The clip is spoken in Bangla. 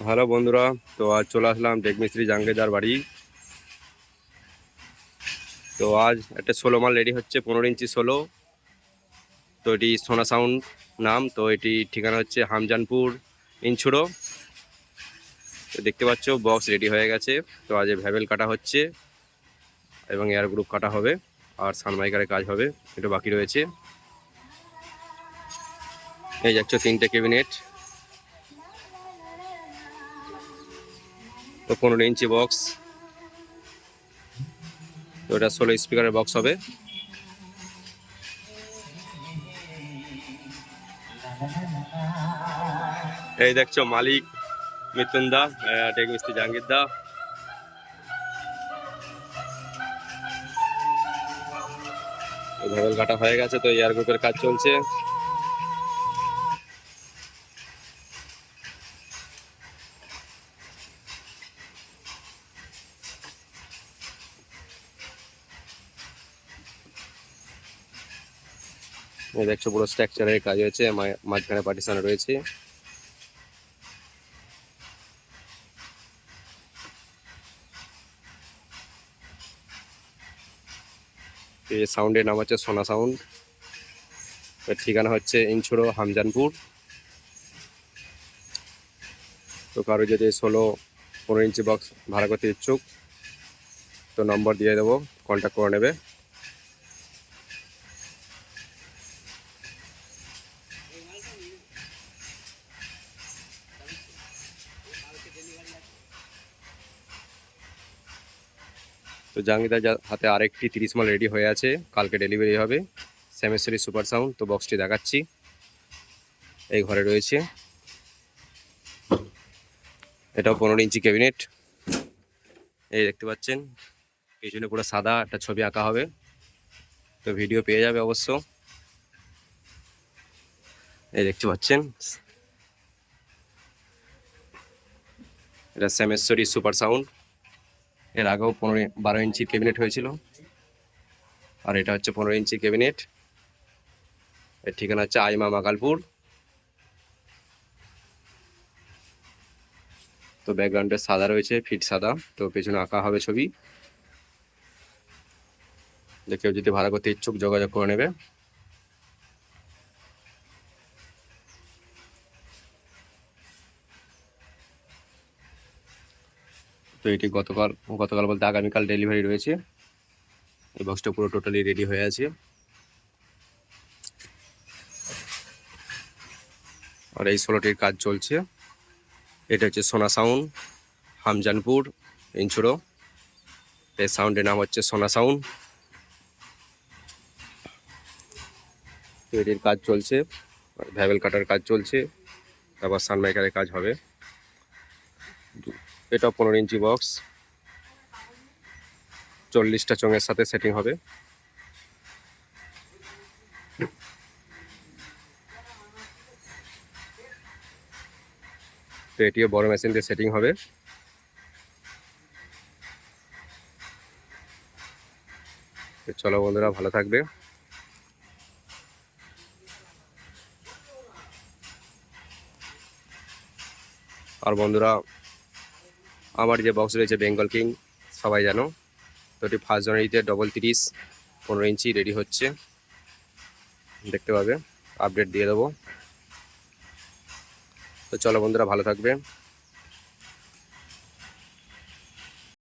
হ্যালো বন্ধুরা, তো আজ চলে আসলাম টেকমিস্ত্রি জাঙ্গেদার বাড়ি। তো আজ একটা ষোলো মাল রেডি হচ্ছে, পনেরো ইঞ্চি ষোলো। তো এটি সোনা সাউন্ড নাম, তো এটি ঠিকানা হচ্ছে হামজানপুর, ইনছুড়ো। তো দেখতে পাচ্ছ বক্স রেডি হয়ে গেছে। তো আজ ভ্যাবেল কাটা হচ্ছে এবং এয়ার গ্রুপ কাটা হবে, আর সানমাইকারের কাজ হবে, এটা বাকি রয়েছে। এই যাচ্ছ তিনটে ক্যাবিনেট তো পনেরো ইঞ্চি বক্স। তো এটা ষোলো স্পিকারের বক্স হবে। এই দেখছ মালিক মিথুন দা টেক মিস্ত্রি জাহাঙ্গীর দা। ভেবেল কাটা হয়ে গেছে, তো এয়ার গ্রুপের কাজ চলছে। দেখছ পুরো স্ট্রাকচারের কাজ হয়েছে মাঝখানে পার্টিশন রয়েছে। এই সাউন্ডের নাম হচ্ছে সোনা সাউন্ড এর ঠিকানা হচ্ছে ইনছুড়ো হামজানপুর। তো কারও যদি ষোলো পনেরো ইঞ্চি বক্স ভাড়া করতে ইচ্ছুক, তো নম্বর দিয়ে দেবো কন্ট্যাক্ট করে নেবে। তো জাহাঙ্গীরদার যা- হাতে আরেকটি তিরিশ মাল রেডি হয়ে আছে। কালকে ডেলিভারি হবে। স্যামেশ্বরী সুপার সাউন্ড তো বক্সটি দেখাচ্ছি। এই ঘরে রয়েছে। এটাও পনেরো ইঞ্চি ক্যাবিনেট এই দেখতে পাচ্ছেন, পিছনে পুরো সাদা একটা ছবি আঁকা হবে। তো ভিডিও পেয়ে যাবে অবশ্য। এই দেখতে পাচ্ছেন, এটা স্যামেশ্বরী সুপার সাউন্ড এর আগেও পনেরো বারো ইঞ্চি ক্যাবিনেট হয়েছিল। আর এটা হচ্ছে পনেরো ইঞ্চি ক্যাবিনেট এর ঠিকানা হচ্ছে আইমা মাকালপুর তো ব্যাকগ্রাউন্ডে সাদা রয়েছে, ফিট সাদা। তো পেছনে আঁকা হবে ছবি। কেউ যদি ভাড়া করতে ইচ্ছুক যোগাযোগ করে নেবে। তো এটি গতকাল গতকাল বলতে আগামীকাল ডেলিভারি রয়েছে। এই বক্সটা পুরো টোটালি রেডি হয়ে আছে। আর এই ষোলোটির কাজ চলছে। এটা হচ্ছে সোনা সাউন্ড হামজানপুর ইনছুড়ো এই সাউন্ডের নাম হচ্ছে সোনা সাউন্ড এটির কাজ চলছে ভ্যাবেল কাটার কাজ চলছে। তারপর সানমাইকারের কাজ হবে। এটা পনেরো ইঞ্চি বক্স। চল্লিশটা চোঙের সাথে সেটিং হবে। তো এটিও বড় মেশিন দিয়ে সেটিং হবে। চলো বন্ধুরা, ভালো থাকবে। আর বন্ধুরা আমার যে বক্স রয়েছে বেঙ্গল কিং সবাই জানো। তো এটি ফার্স্ট জানুয়ারিতে ডবল তিরিশ, পনেরো ইঞ্চি রেডি হচ্ছে। দেখতে পাবে আপডেট দিয়ে দেবো। তো চলো বন্ধুরা, ভালো থাকবে